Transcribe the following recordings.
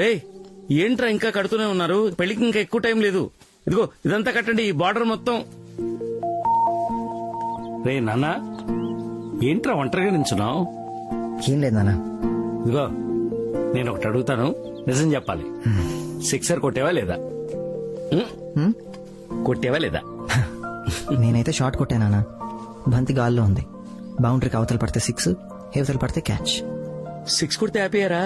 రేయ్ ఏంట్రా ఇంకా కడుతూనే ఉన్నారు? పెళ్ళికి ఇంకా ఎక్కువ టైం లేదు. ఇదిగో ఇదంతా కట్టండి ఈ బార్డర్ మొత్తం. రే నాన్న ఏంట్రా ఒంటరిగా నించున్నావు ఏం లేదు నాన్న. ఇదిగో నేను ఒకటి అడుగుతాను. నిజం చెప్పాలి. సిక్సర్ కొట్టేవా లేదా? కొట్టేవా లేదా? నేనైతే షార్ట్ కొట్టాను బంతి గాల్లో ఉంది. బౌండరీకి అవతల పడితే సిక్స్ హేవతలు పడితే క్యాచ్. సిక్స్ కొడితే హ్యాపీయారా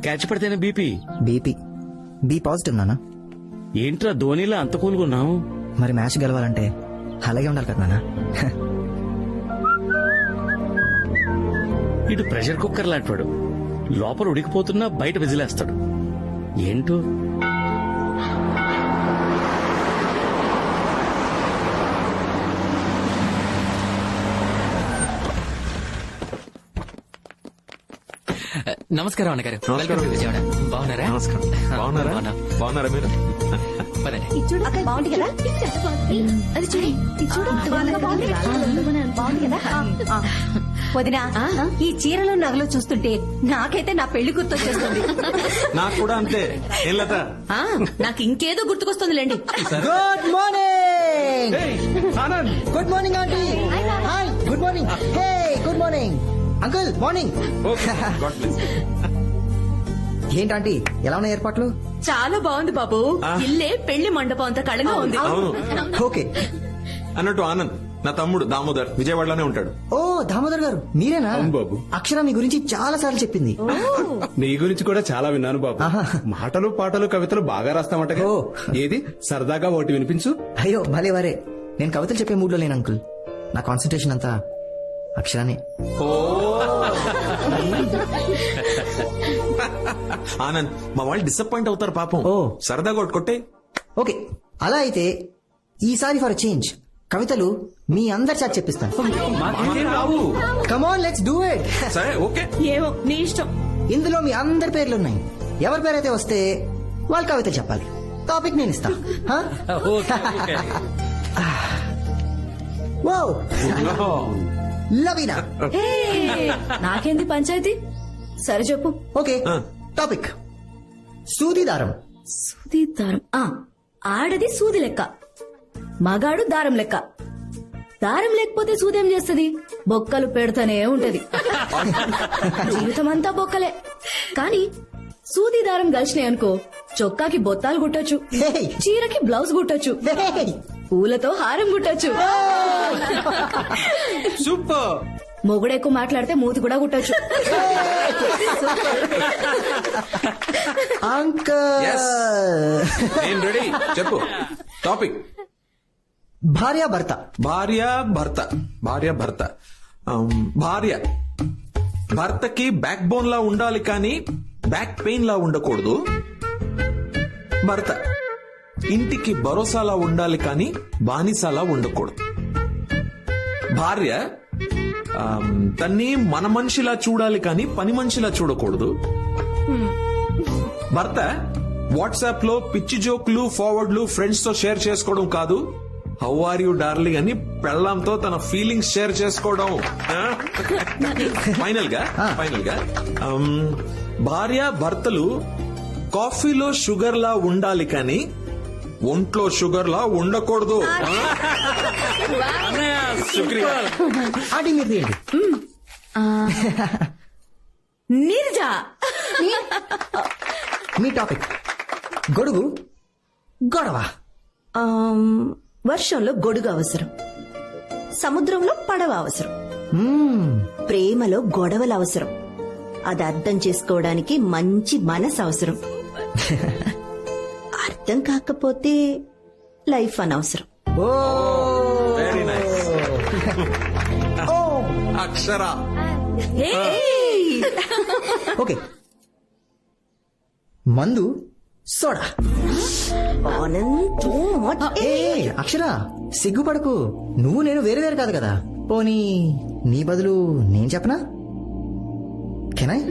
క్యాచ్ పడితేనే బీపీ. బీపీ. బీ పాజిటివ్ నాన్న. ఏంట్రా ధోనిలా అంత కూలుకున్నావు మరి మ్యాచ్ గెలవాలంటే అలాగే ఉండాలి కదా నాన్న. ఇటు ప్రెషర్ కుక్కర్ లాంటివాడు లోపల ఉడికిపోతున్నా బయట విజిలేస్తాడు. ఏంటో? నమస్కారం అన్నగారు. విజయవాడ. బాగున్నారా? నమస్కారం. బాగున్నారా? బాగున్నా. బాగున్నారా మీరు? పదండి. ఇది చూడు అక్కడ బాగుంది కదా? అది చూడు ఇది చూడు బాగుంది బాగుంది. కదా? వదినా ఈ చీరలు నగలు చూస్తుంటే నాకైతే నా పెళ్ళి గుర్తొచ్చేస్తుంది. నాకు కూడా అంతే. ఏం లత? ఆ, నాకు ఇంకేదో గుర్తుకొస్తుందిలేండి. Good morning good morning aunty uncle morning. ఏంటంటీ ఎలా ఉన్నాయి ఏర్పాట్లు? చాలా బాగుంది బాబు. ఇల్లే పెళ్ళి మండపం అంత కళగా ఉంది. అవును. ఓకే. అన్నట్టు ఆనంద్ నా తమ్ముడు దామోదర్ విజయవాడలోనే ఉంటాడు. ఓ దామోదర్ గారు మీరేనా? బాబు. అక్షర మీ గురించి చాలా సార్లు చెప్పింది. నీ గురించి కూడా చాలా విన్నాను బాబు. మాటలు పాటలు కవితలు బాగా రాస్తామట ఓ. ఏది? సరదాగా ఒకటి వినిపించు. అయ్యో భలే వరే. నేను కవితలు చెప్పే మూడ్లో లేను అంకుల్. నా కాన్సన్ట్రేషన్ అంతా అక్షరానే. ఆనంద్ మా వాళ్ళు డిసప్పాయింట్ అవుతారు పాపం. ఓ. సరదాగా ఒకటి కొట్టే. ఓకే అలా అయితే ఈసారి ఫర్ చేంజ్. కవితలు మీ అందరి చేత చెప్పిస్తాను. రావు. Come on let's do it సరే ఓకే. ఏమో నీ ఇష్టం. ఇందులో మీ అందరి పేర్లు ఉన్నాయి ఎవరి పేరైతే వస్తే వాళ్ళ కవిత చెప్పాలి. టాపిక్ నేను ఇస్తా. లవీనా నాకేంది పంచాయతీ? సరే చెప్పు. ఓకే. టాపిక్ సూది దారం సూది దారం ఆ ఆడది సూది లెక్క. మగాడు దారం లెక్క. దారం లేకపోతే సూదేం చేస్తది? బొక్కలు పెడతానే ఉంటది. జీవితం అంతా బొక్కలే. కానీ సూది దారం కలిసినాయి అనుకో చొక్కాకి బొత్తాలు కుట్టొచ్చు. Hey. చీరకి బ్లౌజ్ కుట్టొచ్చు. Hey! పూలతో హారం కుట్టొచ్చు. సూపర్ మొగుడెక్కువ మాట్లాడితే మూతి కూడా కుట్టొచ్చు. అంకల్. Yes. నేను రెడీ. చెప్పు. టాపిక్ భార్య భర్త. భార్య భర్త. భార్య భర్త. ఆమ్, భార్య. భర్తకి బ్యాక్ బోన్ లా ఉండాలి కానీ బ్యాక్ పెయిన్ లా ఉండకూడదు. భర్త. ఇంటికి భరోసాలా ఉండాలి కానీ బానిసలా ఉండకూడదు. భార్య తన్ని మన మనిషిలా చూడాలి కానీ పని మనిషిలా చూడకూడదు. భర్త వాట్సాప్లో పిచ్చి జోకులు ఫార్వర్డ్లు ఫ్రెండ్స్తో షేర్ చేసుకోవడం కాదు. హౌ ఆర్ యూ డార్లింగ్ అని పెళ్ళాంతో తన ఫీలింగ్స్ షేర్ చేసుకోవడం. ఫైనల్గా ఫైనల్గా భార్య భర్తలు కాఫీలో షుగర్ లా ఉండాలి కానీ ఒంట్లో షుగర్ లా ఉండకూడదు. శుక్రియా. ఆంటీ మీరు తీయండి. నీరజ. మీ టాపిక్. గొడుగు గొడవ. వర్షంలో గొడుగు అవసరం. సముద్రంలో పడవ అవసరం. ప్రేమలో గొడవలు అవసరం. అది అర్థం చేసుకోవడానికి మంచి మనసు అవసరం. అర్థం కాకపోతే లైఫ్ అనవసరం. ఓ! వెరీ నైస్ ఓ! అక్షర. ఓకే. మందు సోడా. అక్షర సిగ్గుపడకు. నువ్వు నేను వేరు వేరు కాదు కదా. పోనీ నీ బదులు నేను చెప్పనా? కెనాయ్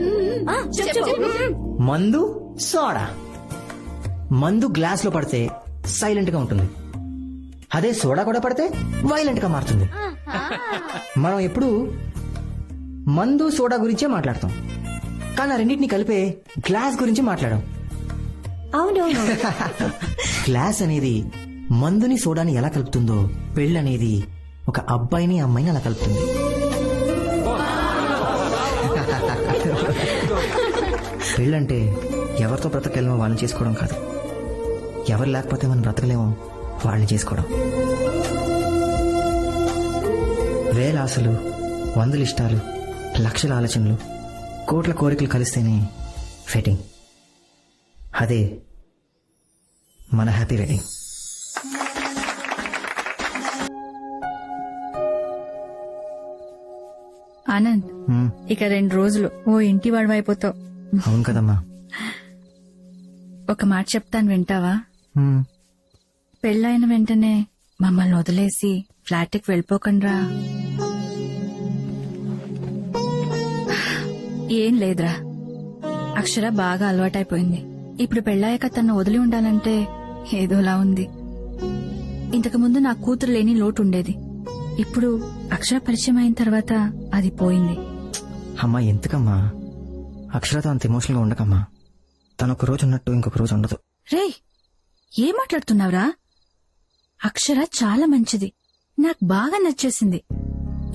మందు సోడా. మందు గ్లాస్లో పడితే సైలెంట్గా ఉంటుంది. అదే సోడా కూడా పడితే వైలెంట్గా మారుతుంది. మనం ఎప్పుడు మందు సోడా గురించే మాట్లాడతాం. కానీ ఆ రెండింటిని కలిపే గ్లాస్ గురించి మాట్లాడాం. అవునవును. క్లాస్ అనేది మందుని సోడాని ఎలా కలుపుతుందో పెళ్ళి అనేది ఒక అబ్బాయిని అమ్మాయిని అలా కలుపుతుంది. పెళ్ళంటే ఎవరితో బ్రతకలేమో వాళ్ళని చేసుకోవడం కాదు. ఎవరు లేకపోతే మనం బ్రతకలేమో. వాళ్ళని చేసుకోవడం. వేల ఆశలు వందల ఇష్టాలు లక్షల ఆలోచనలు కోట్ల కోరికలు కలిస్తేనే ఫెటింగ్ అదే మన హ్యాపీ వెడ్డింగ్. ఆనంద్ ఇక రెండు రోజులు ఓ ఇంటి వాడివైపోతావు అవును కదమ్మా. ఒక మాట చెప్తాను వింటావా? పెళ్ళైన వెంటనే మమ్మల్ని వదిలేసి ఫ్లాట్కి వెళ్ళిపోకండ్రా. ఏం లేదురా. అక్షర బాగా అలవాటైపోయింది. ఇప్పుడు పెళ్ళాక తను వదిలి ఉండాలంటే ఏదోలా ఉంది. ఇంతకు ముందు నా కూతురు లేని లోటు ఉండేది ఇప్పుడు అక్షర పరిచయం అయిన తర్వాత అది పోయింది. అమ్మా ఎందుకమ్మా? అక్షరతో అంత ఎమోషనల్గా ఉండకమ్మా. తను ఒక రోజు ఉన్నట్టు ఇంకొక రోజు ఉండదు. రేయ్! ఏం మాట్లాడుతున్నావురా? అక్షర చాలా మంచిది. నాకు బాగా నచ్చేసింది.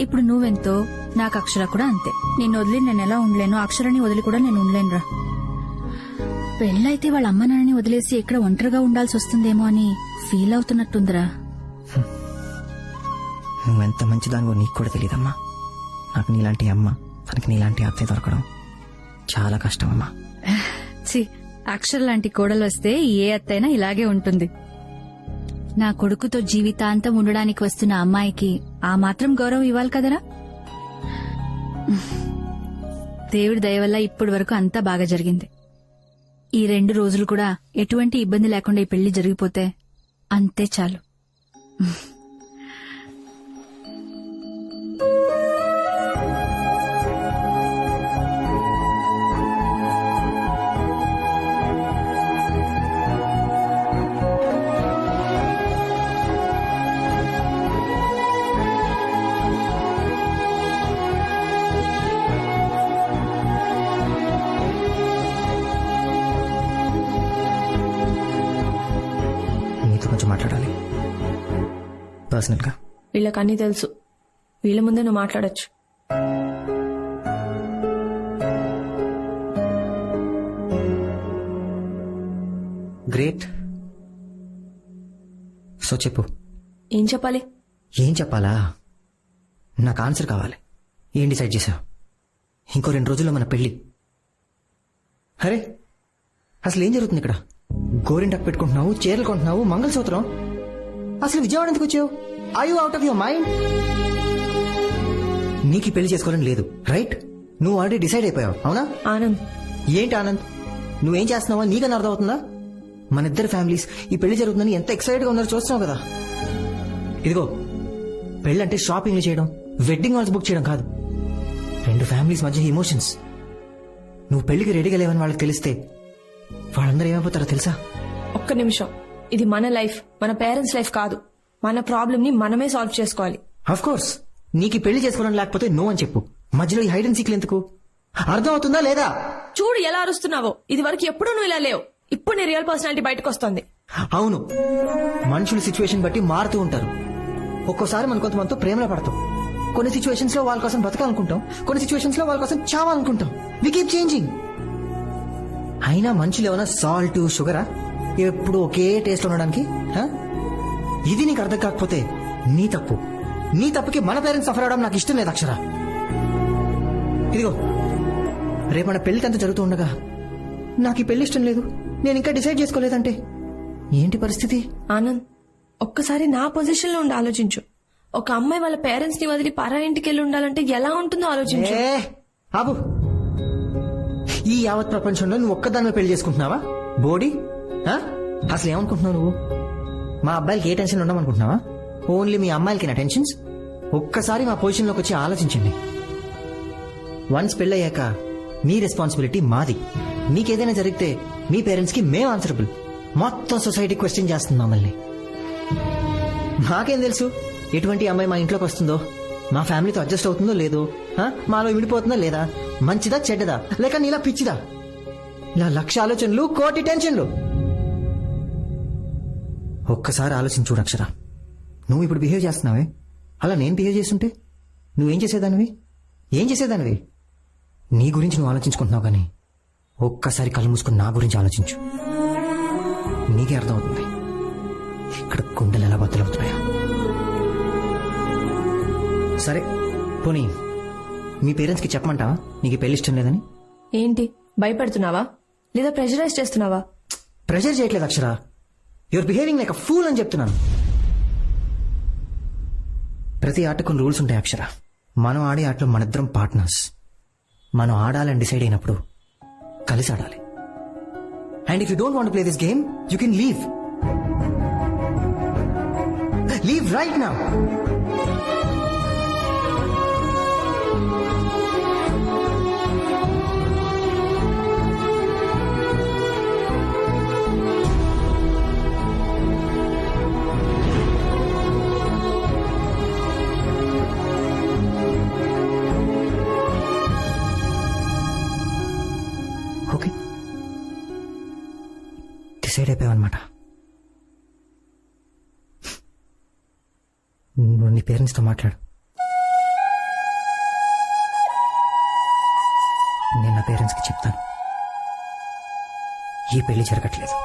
ఇప్పుడు నువ్వెంతో? నాకు అక్షర కూడా అంతే. నిన్ను వదిలి నేను ఎలా ఉండలేను అక్షరాన్ని వదిలి కూడా నేను ఉండలేనురా. పెళ్ళైతే వాళ్ళ అమ్మ నాన్నని వదిలేసి ఇక్కడ ఒంటరిగా ఉండాల్సి వస్తుందేమో అని ఫీల్ అవుతున్నట్టుందిరా. నువ్వెంత మంచిదానివో నీకు కూడా తెలియదమ్మా నాకు నీలాంటి అమ్మ తనకి నీలాంటి అత్తయ్య దొరకడం చాలా కష్టం అమ్మా. అక్షర లాంటి కోడలు వస్తే ఏ అత్తైనా ఇలాగే ఉంటుంది. నా కొడుకుతో జీవితాంతం ఉండడానికి వస్తున్న అమ్మాయికి ఆ మాత్రం గౌరవం ఇవ్వాలి కదరా? దేవుడి దయవల్ల ఇప్పటి వరకు అంతా బాగా జరిగింది. ఈ రెండు రోజులు కూడా ఎటువంటి ఇబ్బంది లేకుండా ఈ పెళ్ళి జరిగిపోతే అంతే చాలు. కొంచెం మాట్లాడాలి. పర్సనల్గా వీళ్ళకి అన్నీ తెలుసు. వీళ్ళ ముందే నువ్వు మాట్లాడొచ్చు. గ్రేట్. సో చెప్పు. ఏం చెప్పాలి? ఏం చెప్పాలా? నాకు ఆన్సర్ కావాలి. ఏం డిసైడ్ చేసావు ఇంకో రెండు రోజుల్లో మన పెళ్ళి అరే అసలు ఏం జరుగుతుంది ఇక్కడ? గోరింటకు పెట్టుకుంటున్నావు చీరలు కొంటున్నావు మంగళసూత్రం. అసలు విజయవాడ ఎందుకు వచ్చావు? I you out of your mind నీకు పెళ్ళి చేసుకోవాలని లేదు రైట్ నువ్వు ఆల్రెడీ డిసైడ్ అయిపోయావు అవునా? ఆనంద్. ఏంటి ఆనంద్? నువ్వేం చేస్తున్నావా నీకన్నా అర్థమవుతుందా? మన ఇద్దరు ఫ్యామిలీస్ ఈ పెళ్ళి జరుగుతుందని ఎంత ఎక్సైటెడ్గా ఉన్నారో చూస్తున్నావు కదా. ఇదిగో పెళ్ళంటే షాపింగ్లు చేయడం వెడ్డింగ్ హాల్స్ బుక్ చేయడం కాదు. రెండు ఫ్యామిలీస్ మధ్య ఎమోషన్స్ నువ్వు పెళ్ళికి రెడీగా లేవని వాళ్ళకి తెలిస్తే వాళ్ళందరూ ఏమైపోతారో తెలుసా? ఒక్క నిమిషం. ఇది మన లైఫ్ మన పేరెంట్స్ లైఫ్ కాదు. మన ప్రాబ్లం ని మనమే సాల్వ్ చేసుకోవాలి. అఫ్ కోర్స్ నీకు పెళ్ళి చేసుకోవాలని లేకపోతే నో అని చెప్పు. మధ్యలో ఈ హైడ్ అండ్ సీక్లు ఎందుకు? అర్థం అవుతుందా లేదా? చూడు ఎలా అరుస్తున్నావో. ఇది వరకు ఎప్పుడు నువ్వు ఇలా లేవు. ఇప్పుడు నీ రియల్ పర్సనాలిటీ బయటకు వస్తుంది. అవును. మనుషులు సిచ్యువేషన్ బట్టి మారుతూ ఉంటారు. ఒక్కోసారి మనం కొంతమందితో ప్రేమలో పడతాం. కొన్ని సిచ్యువేషన్స్లో వాళ్ళ కోసం బతకాలనుకుంటాం. కొన్ని సిచ్యువేషన్స్లో వాళ్ళ కోసం చావాలనుకుంటాం. వి కీప్ చేంజింగ్ అయినా మనుషులు ఏమైనా సాల్ట్ షుగరా? ఎప్పుడు ఒకే టేస్ట్ ఉండడానికి? ఇది నీకు అర్థం కాకపోతే నీ తప్పు. నీ తప్పుకి మన పేరెంట్స్ సఫర్ అవడం నాకు ఇష్టం లేదు అక్షర. ఇదిగో రేపు మన పెళ్ళి అంతా జరుగుతూ ఉండగా నాకు ఈ పెళ్ళి ఇష్టం లేదు. నేను ఇంకా డిసైడ్ చేసుకోలేదంటే ఏంటి పరిస్థితి? ఆనంద్ ఒక్కసారి నా పొజిషన్లో ఉండి ఆలోచించు. ఒక అమ్మాయి వాళ్ళ పేరెంట్స్ని వదిలి పరా ఇంటికి వెళ్ళి ఉండాలంటే ఎలా ఉంటుందో ఆలోచించు. ఆబు ఈ యావత్ ప్రపంచంలో నువ్వు ఒక్కదాన్ని పెళ్ళి చేసుకుంటున్నావా? బోడీ? అసలు ఏమనుకుంటున్నావు నువ్వు? మా అబ్బాయిలకి ఏ టెన్షన్ ఉండమనుకుంటున్నావా? ఓన్లీ మీ అమ్మాయిలకి నా టెన్షన్స్? ఒక్కసారి మా పొజిషన్లోకి వచ్చి ఆలోచించండి. వన్స్ పెళ్ళయ్యాక మీ రెస్పాన్సిబిలిటీ మాది. మీకేదైనా జరిగితే మీ పేరెంట్స్కి మేము ఆన్సరబుల్. మొత్తం సొసైటీ క్వశ్చన్ చేస్తుంది మమ్మల్ని. మాకేం తెలుసు? ఎటువంటి అమ్మాయి మా ఇంట్లోకి వస్తుందో? మా ఫ్యామిలీతో అడ్జస్ట్ అవుతుందో లేదో? మాలో విడిపోతుందో లేదా? మంచిదా చెడ్డదా? లేక నీలా పిచ్చిదా? నా లక్ష ఆలోచనలు కోటి టెన్షన్లు. ఒక్కసారి ఆలోచించు అక్షర. నువ్వు ఇప్పుడు బిహేవ్ చేస్తున్నావే? అలా నేను బిహేవ్ చేస్తుంటే? నువ్వేం చేసేదానివి? ఏం చేసేదానివి? నీ గురించి నువ్వు ఆలోచించుకుంటున్నావు కానీ ఒక్కసారి కళ్ళు మూసుకుని నా గురించి ఆలోచించు. నీకే అర్థమవుతుంది. ఇక్కడ గుండెలు ఎలా బద్దలవుతున్నాయో. సరే పోనీ. మీ పేరెంట్స్కి చెప్పమంటావా? నీకు పెళ్ళి ఇష్టం లేదని? ఏంటి? భయపెడుతున్నావా? లేదా ప్రెషరైజ్ చేస్తున్నావా? ప్రెషర్ చేయట్లేదు Akshara. Your behaving like fool అని చెప్తున్నాను. ప్రతి ఆటకు కొన్ని రూల్స్ ఉంటాయి అక్షర. మనం ఆడే ఆటలో మనిద్దరం పార్ట్నర్స్ మనం ఆడాలని డిసైడ్ అయినప్పుడు కలిసి ఆడాలి. And if you don't want play this game you can leave leave right నా డిసైడ్ అయిపోయావన్నమాట నువ్వు నీ పేరెంట్స్తో మాట్లాడు. నేను నా పేరెంట్స్కి చెప్తాను. ఈ పెళ్ళి జరగట్లేదు.